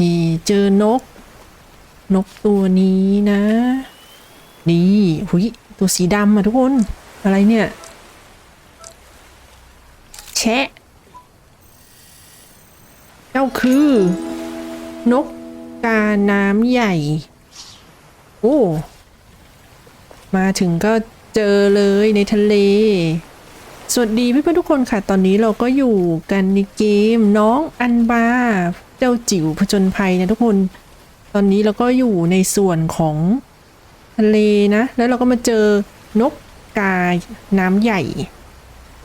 นี่เจอนก นกตัวนี้นะ นี่หุยตัวสีดำอะทุกคน อะไรเนี่ย แชะเจ้าคือ นกกาน้ำใหญ่ โอ้ มาถึงก็เจอเลยในทะเล สวัสดีเพื่อนๆทุกคนค่ะ ตอนนี้เราก็อยู่กันในเกมน้องอันบา เจ้าจิ๋วผจญภัยนะทุกคน ตอนนี้เราก็อยู่ในส่วนของทะเลนะ แล้วเราก็มาเจอนกกาน้ำใหญ่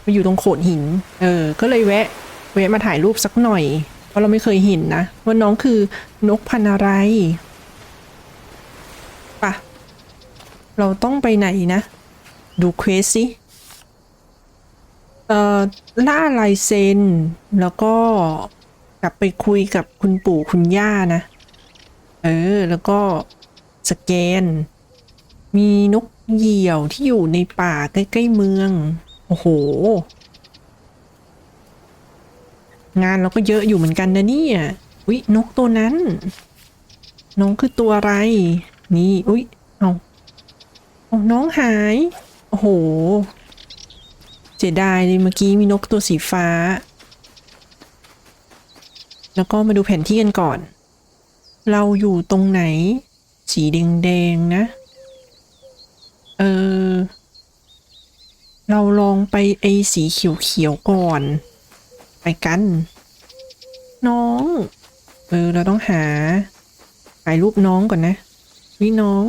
มาอยู่ตรงโขดหิน เออ ก็เลยแวะแวะมาถ่ายรูปสักหน่อย เพราะเราไม่เคยเห็นนะว่าน้องคือนกพันธุ์อะไรปะเราต้องไปไหนนะ ดูเควสสิเอ่อล่าลายเซนแล้วก็ กลับไปคุยกับคุณปู่คุณย่านะ เออ แล้วก็สแกน มีนกเหยี่ยวที่อยู่ในป่าใกล้ๆเมือง โอ้โห งานเราก็เยอะอยู่เหมือนกันนะเนี่ยอุ๊ยนกตัวนั้น น้องคือตัวอะไร นี่อุ๊ยเอาเอาน้องหาย โอ้โหเสียดายเลยเมื่อกี้มีนกตัวสีฟ้า แล้วก็มาดูแผนที่กันก่อน เราอยู่ตรงไหน สีแดงๆนะ เออ เราลองไปไอสีเขียวๆก่อน ไปกัน น้อง เออ เราต้องหาถ่ายรูปน้องก่อนนะวิน้อง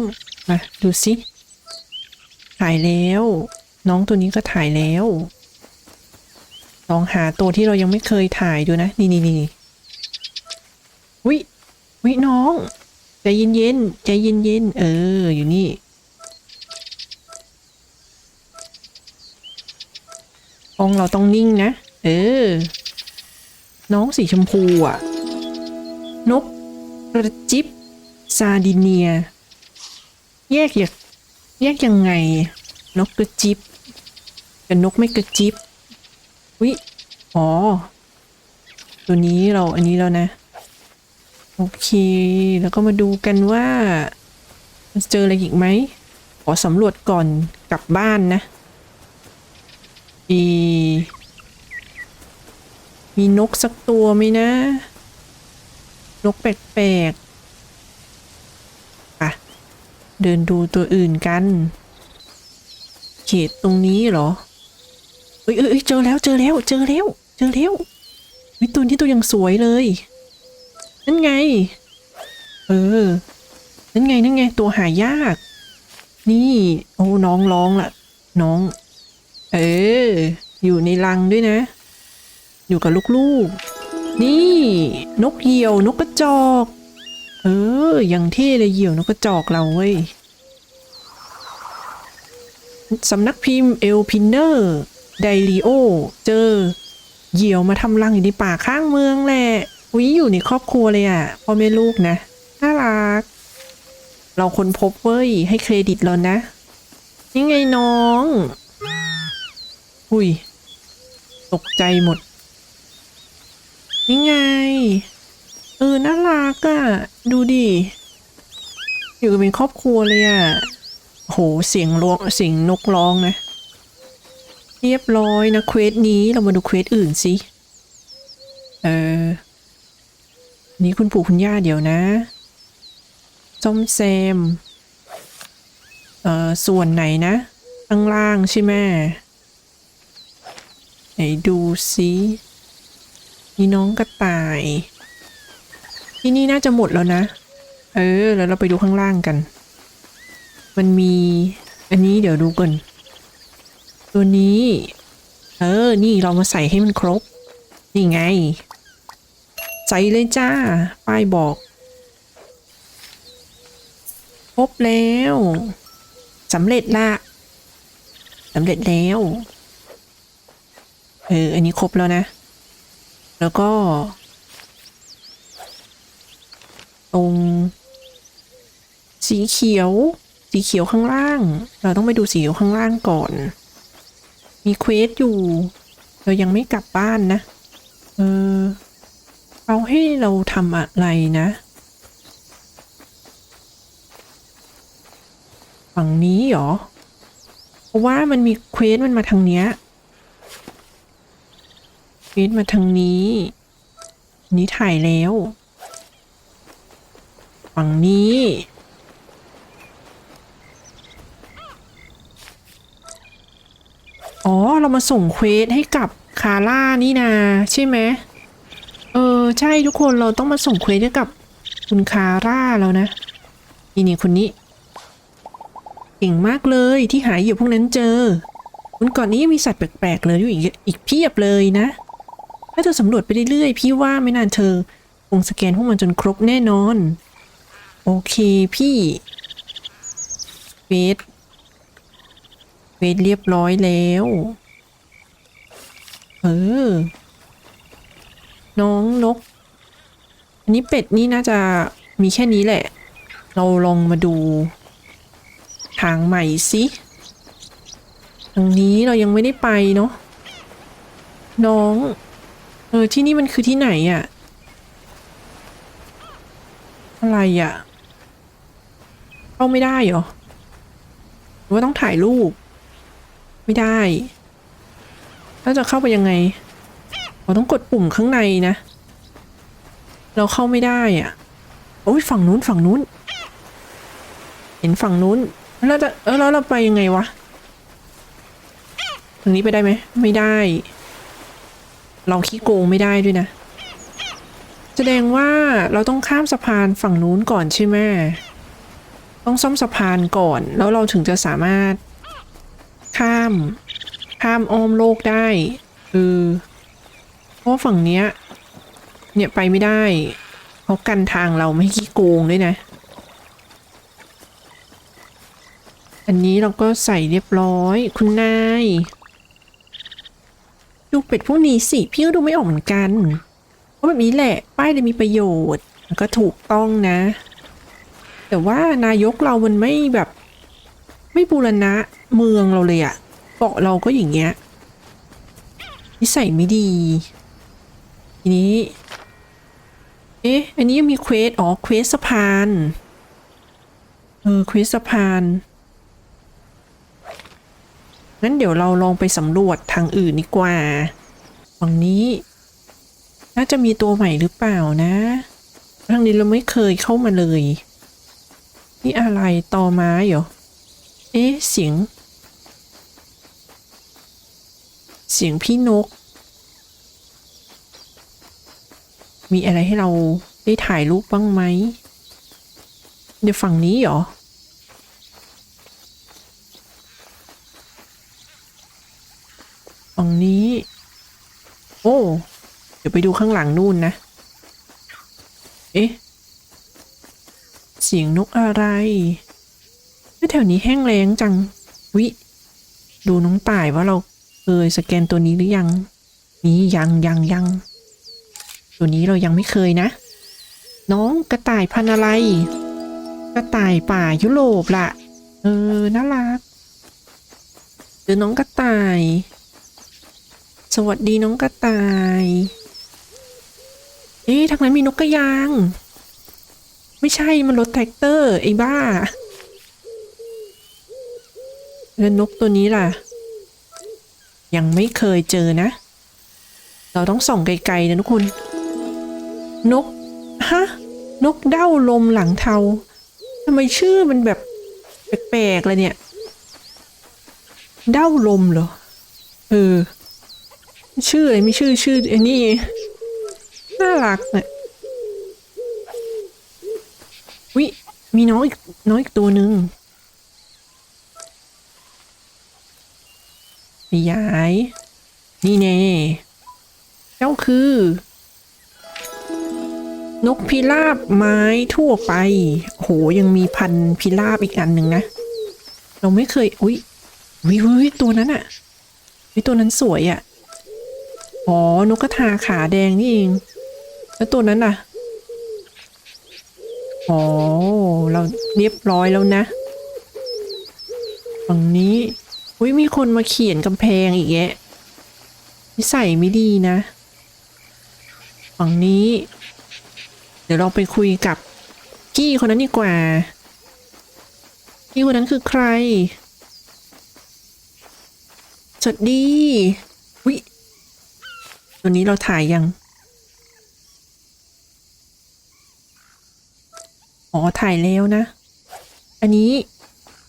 มา ดูสิถ่ายแล้ว น้องตัวนี้ก็ถ่ายแล้ว ลองหาตัวที่เรายังไม่เคยถ่ายดูนะ นี่นี่นี่ วิวิน้องใจเย็นเย็นใจเย็นเย็นเออ อยู่นี่ องเราต้องนิ่งนะ เออ น้องสีชมพูอะนกกระจิบซาดิเนีย แยกอยากแยกยังไง นกกระจิบกับนกไม่กระจิบวิอ๋อ ตัวนี้เราอันนี้แล้วนะ โอเค แล้วก็มาดูกันว่าเจออะไรอีกไหม ขอสำรวจก่อนกลับบ้านนะมีมีนกสักตัวไหมนะ นกแปลกๆอะ เดินดูตัวอื่นกัน เขตตรงนี้เหรอเอ้ยเอ้ยเอ้ยเจอแล้วเจอแล้วเจอแล้วเจอแล้ววิตัวนี้ตัวยังสวยเลย นั่นไง เออ นั่นไง นั่นไง ตัวหายาก นี่ โอ้ น้องร้องละน้อง เออ อยู่ในรังด้วยนะ อยู่กับลูกๆ นี่ นกเหยี่ยวนกกระจอก เออ อย่างเท่เลยเหยี่ยวนกกระจอกเราเว้ยสำนักพิมพ์เอลพินเนอร์ไดริโอ เจอ เหยี่ยวมาทำรังอยู่ในป่าข้างเมืองแหละ วิอยู่ในครอบครัวเลยอะพ่อแม่ลูกนะน่ารัก เราคนพบเว้ย ให้เครดิตเรานะนี่ไงน้อง อุ้ย ตกใจหมด นี่ไง เออ น่ารักอะ่ะ ดูดิ อยู่กันเป็นครอบครัวเลยอะ่ะโห เสียงร้องเสียงนกร้องนะ เรียบร้อยนะเควสนี้เรามาดูเควสอื่นสิ เออ นี่คุณปู่คุณย่าเดี๋ยวนะซ่อมแซมเอ่อส่วนไหนนะข้างล่างใช่ไหมไหนดูสิมีน้องกระต่าย ที่นี่น่าจะหมดแล้วนะ เออ แล้วเราไปดูข้างล่างกัน มันมีอันนี้เดี๋ยวดูก่อนตัวนี้ เออ นี่เรามาใส่ให้มันครบ นี่ไง ใส่เลยจ้า ป้ายบอกครบแล้วสำเร็จละสำเร็จแล้ว เออ อันนี้ครบแล้วนะ แล้วก็ ตรง สีเขียว สีเขียวข้างล่าง เราต้องไปดูสีเขียวข้างล่างก่อน มีเควสอยู่ เรายังไม่กลับบ้านนะ เออ เขาให้เราทำอะไรนะ ฝั่งนี้เหรอ เพราะว่ามันมีเควสมันมาทางเนี้ยเควสมาทางนี้ นี้ถ่ายแล้ว ฝั่งนี้อ๋อ เรามาส่งเควสให้กับคาร่านี่นาใช่ไหม ใช่ทุกคนเราต้องมาส่งเควสให้กับคุณคาร่าแล้วนะนี่นี่คนนี้เก่งมากเลยที่หาเหยื่อพวกนั้นเจอวันก่อนนี้มีสัตว์แปลกๆเลยอยู่อีกอีกเพียบเลยนะ ถ้าเธอสำรวจไปเรื่อยๆพี่ว่าไม่นานเธอคงสแกนพวกมันจนครบแน่นอน โอเคพี่เวทเวทเรียบร้อยแล้ว เออ น้องนก อันนี้เป็ดนี่น่าจะมีแค่นี้แหละ เราลองมาดูทางใหม่สิทางนี้เรายังไม่ได้ไปเนาะน้อง เออที่นี่มันคือที่ไหนอะ่ะ อะไรอะ่ะ เข้าไม่ได้เหรอหรือว่าต้องถ่ายรูป ไม่ได้แล้วจะเข้าไปยังไง เราต้องกดปุ่มข้างในนะ เราเข้าไม่ได้อะ่ะ โอ้ยฝั่งนู้นฝั่งนู้น เห็นฝั่งนู้น แล้วจะเออแล้วเราไปยังไงวะทางนี้ไปได้ไหม ไม่ได้ เราขี้โกงไม่ได้ด้วยนะ แสดงว่าเราต้องข้ามสะพานฝั่งนู้นก่อนใช่ไหมต้องซ่อมสะพานก่อน แล้วเราถึงจะสามารถข้าม ข้ามอ้อมโลกได้ เออ เพราะฝั่งเนี้ย เนี่ยไปไม่ได้เขากันทางเราไม่ให้ขี้โกงด้วยนะ อันนี้เราก็ใส่เรียบร้อย คุณนายดูเป็ดพวกนี้สิพี่ก็ดูไม่ออกเหมือนกันเพราะแบบนี้แหละ ป้ายเลยมีประโยชน์ก็ถูกต้องนะ แต่ว่านายกเรามันไม่แบบ ไม่บูรณะเมืองเราเลยอะเกาะเราก็อย่างเงี้ยนิสัยไม่ดี ทีนี้ เอ๊ะ อันนี้ยังมีเควส อ๋อ เควสสะพาน เออ เควสสะพาน งั้นเดี๋ยวเราลองไปสำรวจทางอื่นดีกว่า ฝั่งนี้ น่าจะมีตัวใหม่หรือเปล่านะ ทางนี้เราไม่เคยเข้ามาเลย นี่อะไรตอไม้เหรอ เอ๊ะ เสียง เสียงพี่นก มีอะไรให้เราได้ถ่ายรูปบ้างไหมเดี๋ยวฝั่งนี้เหรอ ฝั่งนี้ โอ้ เดี๋ยวไปดูข้างหลังนู่นนะ เอ๊ะ เสียงนกอะไรเฮ้ยแถวนี้แห้งแล้งจัง วิ ดูน้องต่ายว่าเราเคยสแกนตัวนี้หรือยัง นี่ยังยังยัง ตัวนี้เรายังไม่เคยนะ น้องกระต่ายพันอะไร กระต่ายป่ายุโรปล่ะ เออ น่ารักเจอน้องกระต่าย สวัสดีน้องกระต่าย เอ๊ะทางนั้นมีนกกระยาง ไม่ใช่มันรถแท็กเตอร์ไอ้บ้าแล้วนกตัวนี้ล่ะ ยังไม่เคยเจอนะ เราต้องส่องไกลๆนะทุกคน นก ฮะ นกเด้าลมหลังเทาทำไมชื่อมันแบบแปลกๆเลยเนี่ย เด้าลมเหรอ เออ ชื่ออะไรไม่ชื่อชื่อไอ้นี่ น่ารักเนี่ยวิมีน้องอีกน้องอีกตัวหนึ่งขยาย นี่แน่ เจ้าคือ นกพิราบไม้ทั่วไป โหยังมีพันพิราบอีกอันหนึ่งนะ เราไม่เคย อุ้ยวิววิตัวนั้นอะวิตัวนั้นสวยอะอ๋อนกกระทาขาแดงนี่เอง แล้วตัวนั้นน่ะอ๋อ เราเรียบร้อยแล้วนะฝั่งนี้ อุ้ยมีคนมาเขียนกำแพงอีกแยะนิสัยไม่ดีนะ ฝั่งนี้ ดี๋ยวเราไปคุยกับพี่คนนั้นดีกว่าพี่คนนั้นคือใคร สวัสดีวิตัวนี้เราถ่ายยัง อ๋อ ถ่ายแล้วนะ อันนี้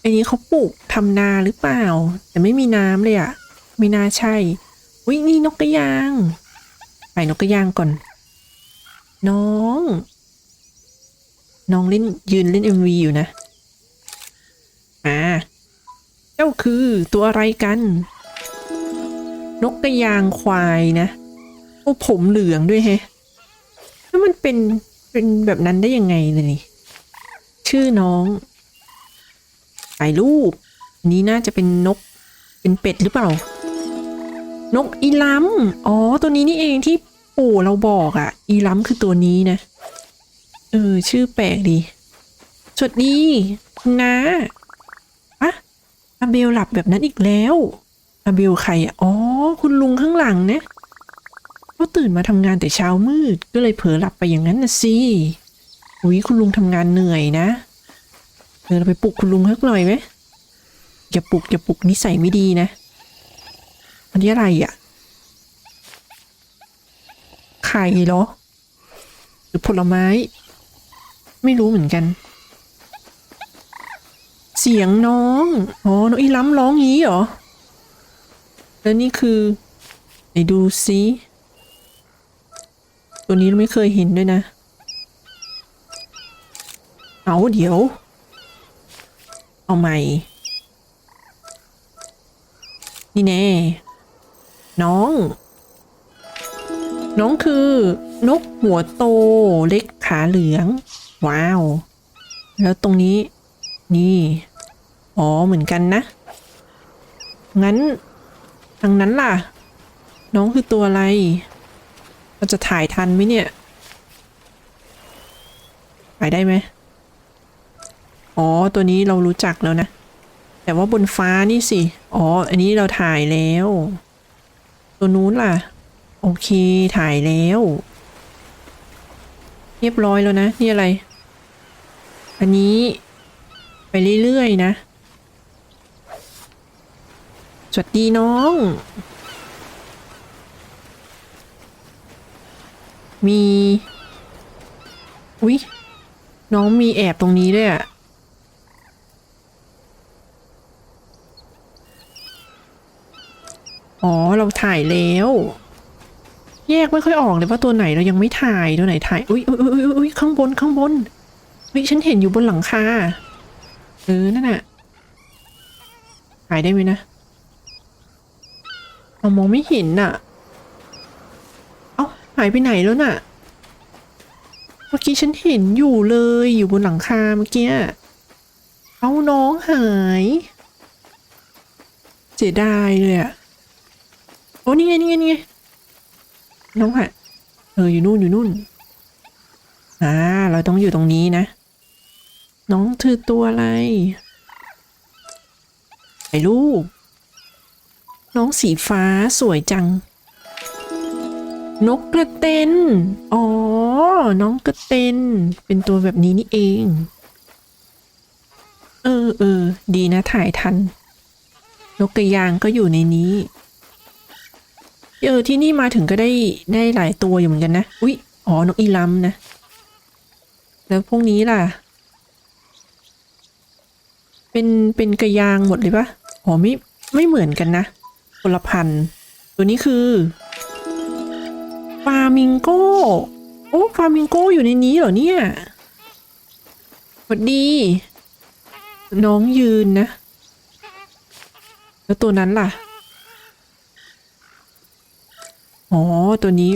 อันนี้เขาปลูกทำนาหรือเปล่า แต่ไม่มีน้ำเลยอะไม่น่าใช่วินี่นกกระยาง ไปนกกระยางก่อน น้อง น้องเล่นยืนเล่น MV อยู่นะ อ่า เจ้าคือตัวอะไรกัน นกกระยางควายนะโอ้ผมเหลืองด้วยแฮะแล้วมันเป็นเป็นแบบนั้นได้ยังไงเลยนี่ ชื่อน้องถ่ายรูปนนี้น่าจะเป็นนก เป็นเป็ดหรือเปล่า นกอีลัม อ๋อ ตัวนี้นี่เองที่ปู่เราบอกอะ่ะ อีลัมคือตัวนี้นะ เออ ชื่อแปลกดีสวัสดีคุณนาอะอาเบลหลับแบบนั้นอีกแล้วอาเบลใครอะอ๋อ คุณลุงข้างหลังนะเขาตื่นมาทำงานแต่เช้ามืด ก็เลยเผลอหลับไปอย่างนั้นนะสิอุ้ยคุณลุงทำงานเหนื่อยนะเออเราไปปลุกคุณลุงสักหน่อยไหมอย่าปลุกอย่าปลุกนิสัยไม่ดีนะอันนี้อะไรอะไข่เหรอ หรือผลไม้ ไม่รู้เหมือนกัน เสียงน้องอ๋อน้องอีล้ำร้องงี้เหรอ แล้วนี่คือไหนดูซิตัวนี้เราไม่เคยเห็นด้วยนะ เอาเดี๋ยว เอาใหม่ นี่แน่ น้อง น้องคือนกหัวโตเล็กขาเหลือง ว้าว แล้วตรงนี้ นี่ อ๋อ เหมือนกันนะ งั้น ทางนั้นล่ะ น้องคือตัวอะไร เราจะถ่ายทันไหมเนี่ย ถ่ายได้ไหมอ๋อ ตัวนี้เรารู้จักแล้วนะ แต่ว่าบนฟ้านี่สิ อ๋อ อันนี้เราถ่ายแล้ว ตัวนู้นล่ะ โอเค ถ่ายแล้ว เรียบร้อยแล้วนะ นี่อะไร อันนี้ไปเรื่อยๆนะ สวัสดีน้อง มี อุ๊ย น้องมีแอบตรงนี้ด้วยอะอ๋อ เราถ่ายแล้ว แยกไม่ค่อยออกเลยว่าตัวไหนเรายังไม่ถ่ายตัวไหนถ่าย อุ๊ยอุ๊ยอุ๊ยอุ๊ยข้างบนข้างบน เฮ้ยฉันเห็นอยู่บนหลังคาเออนั่นน่ะถ่ายได้ไหมนะเอามองไม่เห็นน่ะ เอ้าหายไปไหนแล้วน่ะ เมื่อกี้ฉันเห็นอยู่เลยอยู่บนหลังคาเมื่อกี้ เอาน้องหาย เสียดายเลยอะโอ้นี่ไงนี่ไงนี่ไงน้องหะเอออยู่นู่นอยู่นู่นอ่าเราต้องอยู่ตรงนี้นะ น้องถือตัวอะไร ไอ้ลูก น้องสีฟ้าสวยจัง นกกระเตนอ๋อ น้องกระเตนเป็นตัวแบบนี้นี่เอง เออเออ ดีนะถ่ายทัน นกกระยางก็อยู่ในนี้เออที่นี่มาถึงก็ได้ได้หลายตัวอยู่เหมือนกันนะ อุ๊ย อ๋อนกอีลัมนะ แล้วพวกนี้ล่ะ เป็นเป็นกระยางหมดเลยปะอ๋อไม่ไม่เหมือนกันนะคนละพันตัวนี้คือฟามิงโกโอ้ฟามิงโกอยู่ในนี้เหรอเนี่ยสวัสดี น้องยืนนะ แล้วตัวนั้นล่ะอ๋อตัวนี้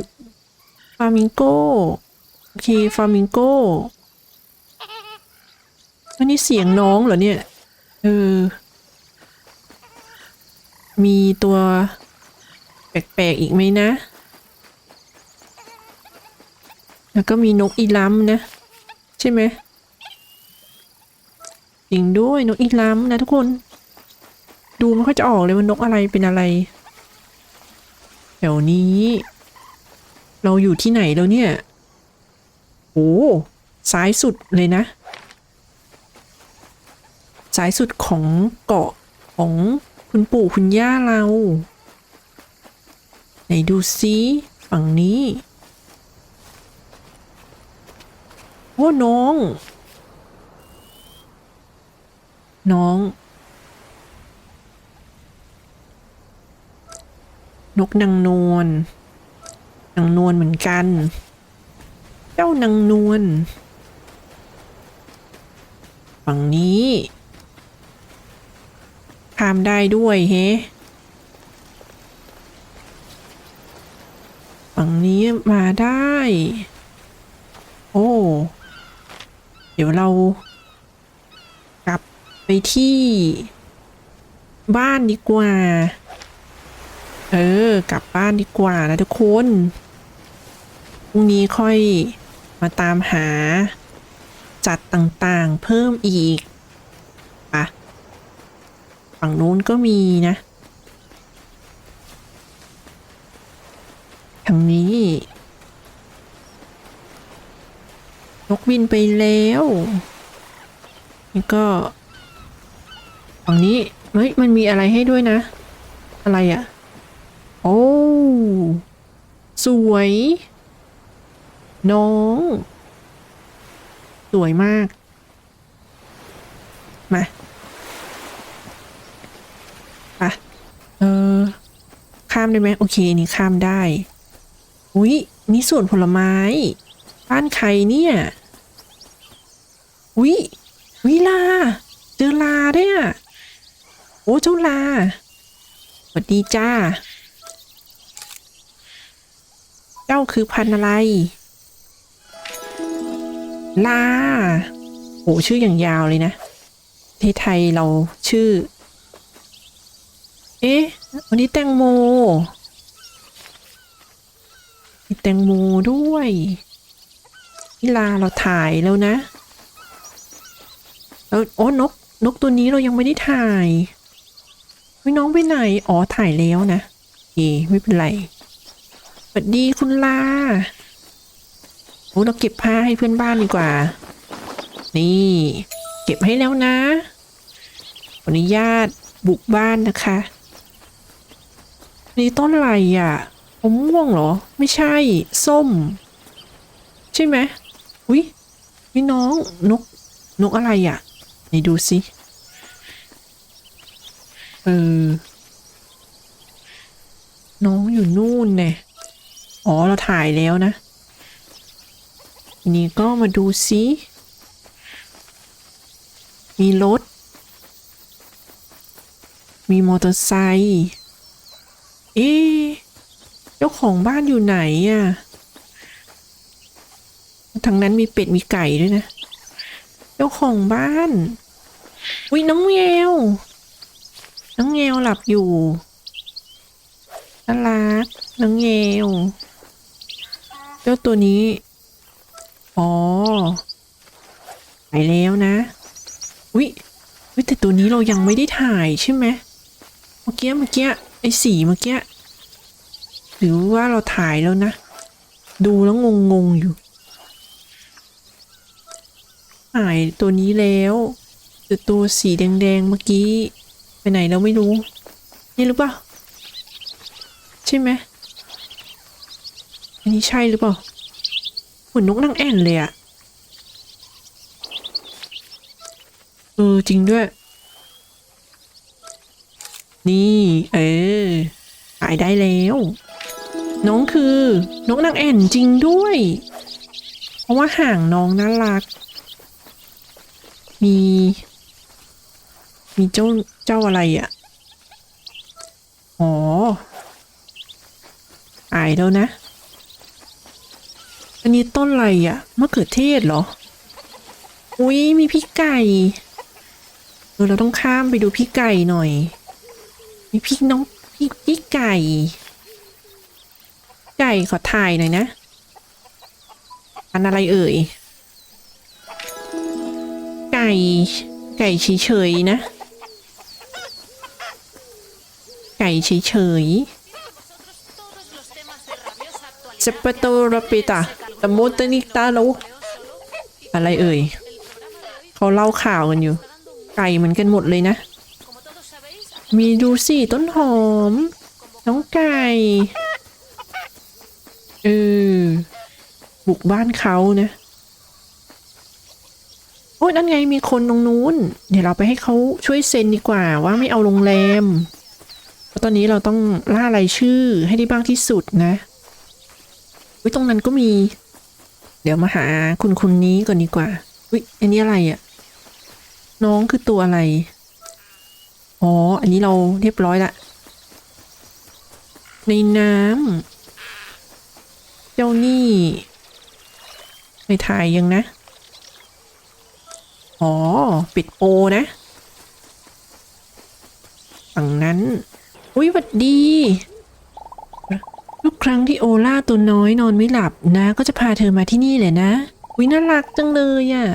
ฟามิงโกโอเคฟามิงโกอันนี้เสียงน้องเหรอเนี่ย เออ มีตัวแปลกๆอีกไหมนะ แล้วก็มีนกอีลัมนะ ใช่ไหมจริงด้วยนกอีลัมนะทุกคน ดูไม่ค่อยจะออกเลยว่านกอะไรเป็นอะไร แถวนี้ เราอยู่ที่ไหนแล้วเนี่ยโอ้ซ้ายสุดเลยนะ ซ้ายสุดของเกาะของคุณปู่คุณย่าเรา ไหนดูซิฝั่งนี้ โอ้น้อง น้อง นกนางนวลนางนวลเหมือนกัน เจ้านางนวลฝั่งนี้ ข้ามได้ด้วยเฮฝั่งนี้มาได้ โอ้ เดี๋ยวเรา กลับไปที่ บ้านดีกว่า เออ กลับบ้านดีกว่านะทุกคนพรุ่งนี้ค่อยมาตามหาจัดต่างๆเพิ่มอีก ฝั่งนู้นก็มีนะทางนี้นกบินไปแล้วนี่ก็ฝั่งนี้ เฮ้ย มันมีอะไรให้ด้วยนะ อะไรอะ่ะ โอ้ สวย น้อง สวยมาก มาไปะเออ ข้ามได้ไหมโอเคนี่ข้ามได้ อุ๊ยนี่สวนผลไม้ บ้านใครเนี่ย อุ๊ยวิลา เจอลาด้วยอะโอ้เจ้าลาสวัสดีจ้า เจ้าคือพันอะไร ลาโอ้ชื่ออย่างยาวเลยนะประเทศไทยเราชื่อ เอ๊ะวันนี้แตงโมมีแตงโมด้วยนี่ลาเราถ่ายแล้วนะแล้วโอ้นกนกตัวนี้เรายังไม่ได้ถ่ายไม่น้องไปไหนอ๋อถ่ายแล้วนะโอไม่เป็นไรสวัสดีคุณลาโอ้เราเก็บผ้าให้เพื่อนบ้านดีกว่า นี่ เก็บให้แล้วนะขออนุญาตบุกบ้านนะคะ นี่ต้นอะไรอะมม่วงเหรอ ไม่ใช่ ส้ม ใช่ไหมอุ้ยนี่น้องนกนกอะไรอะไหนดูสิเออน้องอยู่นู่นเนี่ยอ๋อ เราถ่ายแล้วนะทีนี้ก็มาดูซิมีรถ มีมอเตอร์ไซค์ เอ๊เจ้าของบ้านอยู่ไหนอะทางนั้นมีเป็ดมีไก่ด้วยนะ เจ้าของบ้านวิน้องแมวน้องแมวหลับอยู่น่ารักน้องแมวเจ้าตัวนี้ อ๋อไปแล้วนะอุ๊ยอุ๊ยแต่ตัวนี้เรายังไม่ได้ถ่ายใช่ไหมเมื่อกี้เมื่อกี้ ไอ้สีเมื่อกี้หรือว่าเราถ่ายแล้วนะ ดูแล้วงงงๆอยู่ถ่ายตัวนี้แล้วแต่ตัวสีแดงๆเมื่อกี้ ไปไหนเราไม่รู้ นี่หรือเปล่าใช่ไหมอันนี้ใช่หรือเปล่าเหมือนนกนางแอ่นเลยอะเออจริงด้วย นี่ เออขายได้แล้ว น้องคือนกนางแอ่นจริงด้วย เพราะว่าห่างน้องน่ารัก มี มีเจ้าเจ้าอะไรอะ่ะ อ๋ออายแล้วนะ อันนี้ต้นอะไรอะ่ะมะเขือเทศเหรอ อุ้ยมีพี่ไก่เออเราต้องข้ามไปดูพี่ไก่หน่อย มีพี่น้องพี่พี่ไก่ ไก่ขอถ่ายหน่อยนะ อันอะไรเอ่ย ไก่ ไก่เฉยๆนะ ไก่เฉยๆ Todos los temas de rabiosa actualidad เซปโตรปิตาตะโมตนิตาโลอะไรเอ่ย เขาเล่าข่าวกันอยู่ ไก่เหมือนกันหมดเลยนะ มีดูสิต้นหอม น้องไก่เออบุกบ้านเขานะโอ้ยนั่นไงมีคนตรงนู้น เดี๋ยวเราไปให้เขาช่วยเซ็นดีกว่าว่าไม่เอาโรงแรมเพราะตอนนี้เราต้องล่ารายชื่อให้ได้บ้างที่สุดนะวิตรงนั้นก็มี เดี๋ยวมาหาคุณคนนี้ก่อนดีกว่าวิอันนี้อะไรอะ่ะ น้องคือตัวอะไร อ๋อ อันนี้เราเรียบร้อยละ ในน้ำ เจ้านี่ไปถ่ายยังนะ อ๋อ ปิดโปรนะ ฝั่งนั้น อุ้ยหวัดดี ทุกครั้งที่โอล่าตัวน้อยนอนไม่หลับนะ ก็จะพาเธอมาที่นี่เลยนะ อุ้ยน่ารักจังเลยอะ่ะ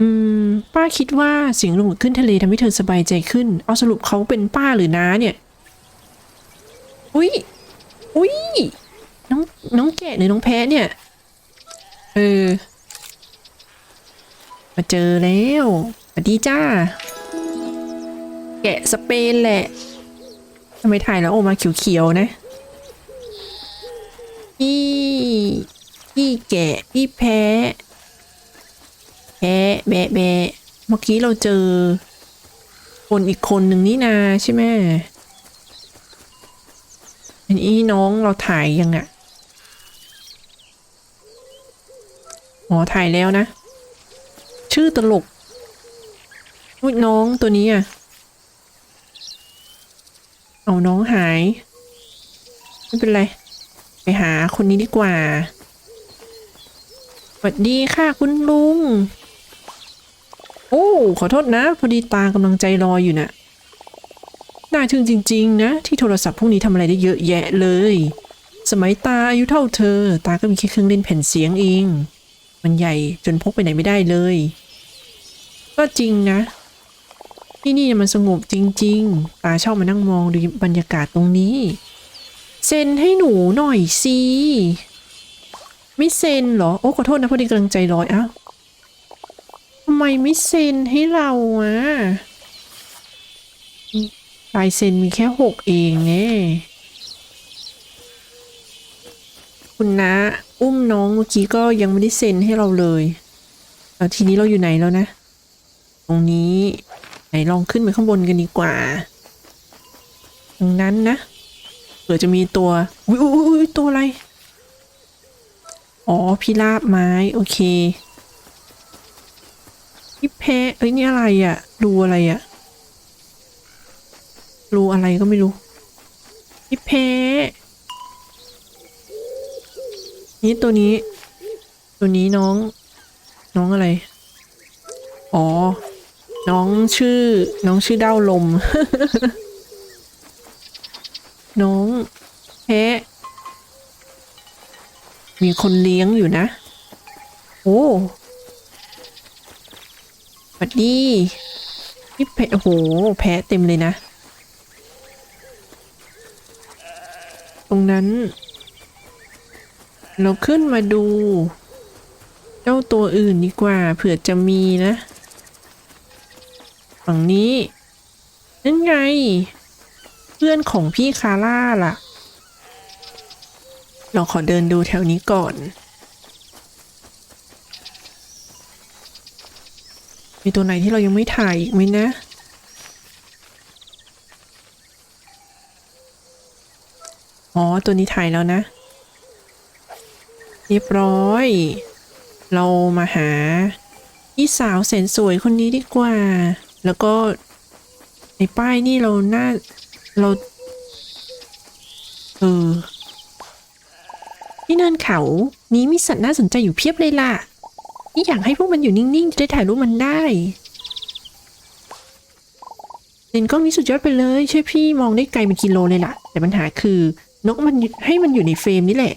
อืม ป้าคิดว่าเสียงลงขึ้นทะเลทำให้เธอสบายใจขึ้น เอาสรุปเขาเป็นป้าหรือน้าเนี่ย อุ้ยอุ้ยน้องน้องแกะหรือน้องแพะเนี่ย เออ มาเจอแล้วสวัสดีจ้า แกะสเปนแหละทำไมถ่ายแล้วออกมาเขียวๆนะพี่พี่แกะพี่แพะะแบะแบะเมื่อกี้เราเจอ คนอีกคนหนึ่งนี่นาใช่ไหมอันนี้น้องเราถ่ายยังอะอ๋อถ่ายแล้วนะ ชื่อตลกอุ๊ยน้องตัวนี้อะ เอาน้องหาย ไม่เป็นไร ไปหาคนนี้ดีกว่าสวัสดีค่ะคุณลุง อ้ ขอโทษนะ พอดีตากำลังใจลอยอยู่น่ะน่าทึ่งจริง ๆ นะ ที่โทรศัพท์พวกนี้ทำอะไรได้เยอะแยะเลย สมัยตาอายุเท่าเธอ ตาก็มีแค่เครื่องเล่นแผ่นเสียงเอง มันใหญ่จนพกไปไหนไม่ได้เลย ก็จริงนะที่นี่มันสงบจริง ๆ ตาชอบมานั่งมองดูบรรยากาศตรงนี้ เซ็นให้หนูหน่อยสิ ไม่เซ็นเหรอ โอ้ขอโทษนะพอดีกำลังใจลอยอ้าวำไมไม่เซ็นให้เราอะลายเซ็นมีแค่หกเองเนี่ยคุณนะ อุ้มน้องเมื่อกี้ก็ยังไม่ได้เซ็นให้เราเลยแล้วทีนี้เราอยู่ไหนแล้วนะ ตรงนี้ไหนลองขึ้นไปข้างบนกันดีกว่า ตรงนั้นนะเผื่อจะมีตัวอุ้ยอุ้ยอุ๊ยตัวอะไร อ๋อพิราบไม้ โอเค พี่แพเอ้ยนี่อะไรอะ่ะรูอะไรอะ่ะรูอะไรก็ไม่รู้พี่แพนี่ตัวนี้ ตัวนี้น้อง น้องอะไร อ๋อ น้องชื่อ น้องชื่อเด้าลม น้องแพะมีคนเลี้ยงอยู่นะ โอ้ วัสดีพี่แพะโอ้โห แพะเต็มเลยนะ ตรงนั้น เราขึ้นมาดู เจ้าตัวอื่นดีกว่า เผื่อจะมีนะ ฝั่งนี้ นั่นไง เพื่อนของพี่คาร่าล่ะ เราขอเดินดูแถวนี้ก่อน มีตัวไหนที่เรายังไม่ถ่ายอีกไหมนะ อ๋อ ตัวนี้ถ่ายแล้วนะ เรียบร้อย เรามาหาพี่สาวแสนสวยคนนี้ดีกว่า แล้วก็ในป้ายนี่เราหน่าเรา เออที่เนินเขานี้มีสัตว์น่าสนใจอยู่เพียบเลยล่ะ นี่อยากให้พวกมันอยู่นิ่งๆ จะได้ถ่ายรูปมันได้เลนกล้องนี้สุดยอดไปเลยช่วยพี่มองได้ไกลเป็นกิโลเลยล่ะ แต่ปัญหาคือนกมันให้มันอยู่ในเฟรมนี่แหละ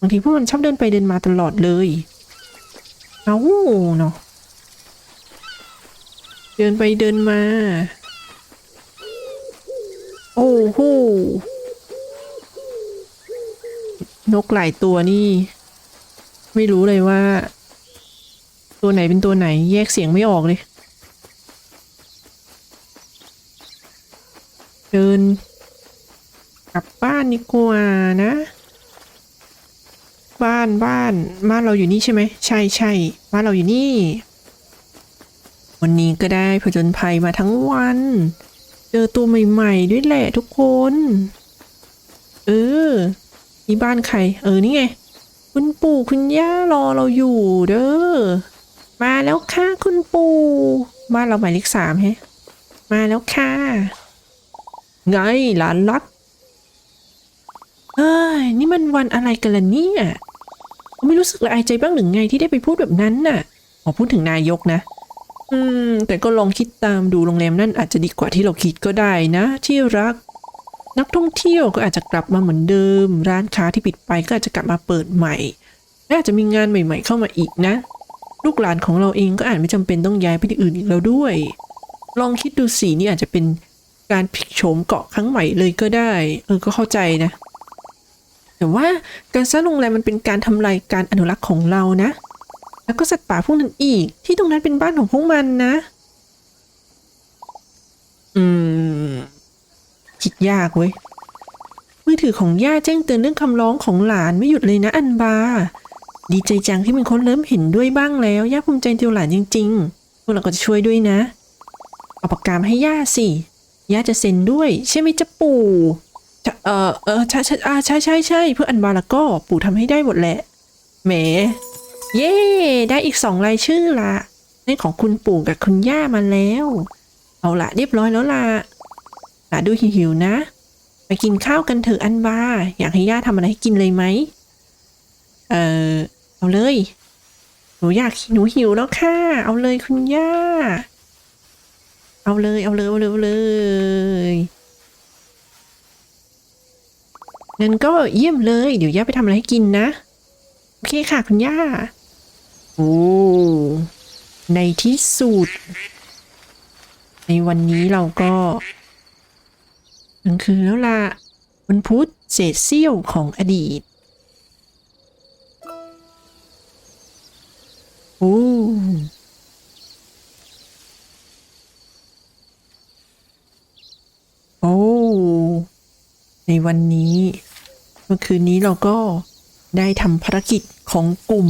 บางทีพวกมันชอบเดินไปเดินมาตลอดเลย เอาเนาะเดินไปเดินมา โอ้โหนกหลายตัวนี่ ไม่รู้เลยว่า ตัวไหนเป็นตัวไหน แยกเสียงไม่ออกเลย เดิน กลับบ้านดีกว่านะ บ้านบ้านบ้านเราอยู่นี่ใช่ไหม ใช่ใช่บ้านเราอยู่นี่ วันนี้ก็ได้ผจญภัยมาทั้งวัน เจอตัวใหม่ๆด้วยแหละทุกคน เออนี่บ้านใคร เออ นี่ไง คุณปู่คุณย่ารอเราอยู่เด้อ มาแล้วค่ะคุณปู่บ้านเราหมายเลขสามฮะมาแล้วค่ะ ไงหลานรักเอ้ยนี่มันวันอะไรกันล่ะเนี่ยไม่รู้สึกละอายใจบ้างหรือไงที่ได้ไปพูดแบบนั้นน่ะขอพูดถึงนายกนะ อืม แต่ก็ลองคิดตามดูโรงแรมนั่นอาจจะดีกว่าที่เราคิดก็ได้นะ ที่รัก นักท่องเที่ยวก็อาจจะกลับมาเหมือนเดิม ร้านค้าที่ปิดไปก็อาจจะกลับมาเปิดใหม่และอาจจะมีงานใหม่ ๆ เข้ามาอีกนะ ลูกหลานของเราเองก็อาจไม่จำเป็นต้องย้ายไปที่อื่นอีกแล้วด้วย ลองคิดดูสินี่อาจจะเป็นการพลิกโฉมเกาะครั้งใหม่เลยก็ได้ เออก็เข้าใจนะ แต่ว่าการสร้างโรงแรมมันเป็นการทำลายการอนุรักษ์ของเรานะ แล้วก็สัตว์ป่าพวกนั้นอีก ที่ตรงนั้นเป็นบ้านของพวกมันนะ อืม คิดยากเว้ยมือถือของย่าแจ้งเตือนเรื่องคำร้องของหลานไม่หยุดเลยนะอันบา ดีใจจังที่มีคนเริ่มเห็นด้วยบ้างแล้วย่าภูมิใจในตัวหลานจริงๆพวกเราก็จะช่วยด้วยนะ เอาปากกามให้ย่าสิ ย่าจะเซ็นด้วย ใช่ไหมจ๊ะปู่เออเออใช่ใช่ใช่ใช่ใช่เพื่ออันบาแล้วก็ปู่ทำให้ได้หมดแหละแหม เย่ได้อีกสองรายชื่อละได้ของคุณปู่กับคุณย่ามาแล้ว เอาละเรียบร้อยแล้วล่ะหลาดูหิวๆนะ ไปกินข้าวกันเถอะอันบา อยากให้ย่าทำอะไรให้กินเลยไหม เออ เอาเลย หนูอยากหนูหิวแล้วค่ะ เอาเลยคุณย่า เอาเลย เอาเลย เอาเลยเอาเลยงั้นก็เยี่ยมเลย เดี๋ยวย่าไปทำอะไรให้กินนะ โอเคค่ะคุณย่า โอ้ ในที่สุด ในวันนี้เราก็กลางคืนแล้วล่ะวันพุธเศษเสี้ยวของอดีต โอ้โอ้ ในวันนี้ เมื่อคืนนี้เราก็ได้ทำภารกิจของกลุ่ม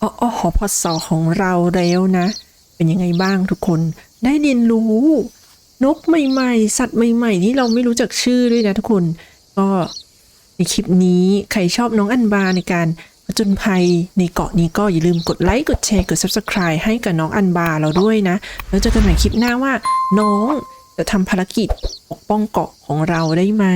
อ้อหอพสของเราแล้วนะ เป็นยังไงบ้างทุกคนได้เรียนรู้ นกใหม่ๆ สัตว์ใหม่ๆที่เราไม่รู้จักชื่อด้วยนะทุกคน ก็ในคลิปนี้ใครชอบน้องอันบาในการ จญภัยในเกาะนี้ก็อย่าลืมกดไลค์กดแชร์กด subscribe ให้กับน้องอันบาเราด้วยนะ แล้วเจอกันใหม่คลิปหน้าว่า น้องจะทำภารกิจปกป้องเกาะของเราได้ไหม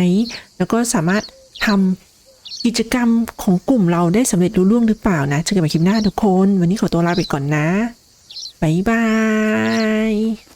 แล้วก็สามารถทำกิจกรรมของกลุ่มเราได้สำเร็จรุ่ล่วงหรือเปล่านะเจอกันใหม่คลิปหน้าทุกคน วันนี้ขอตัวลาไปก่อนนะบ๊ายบาย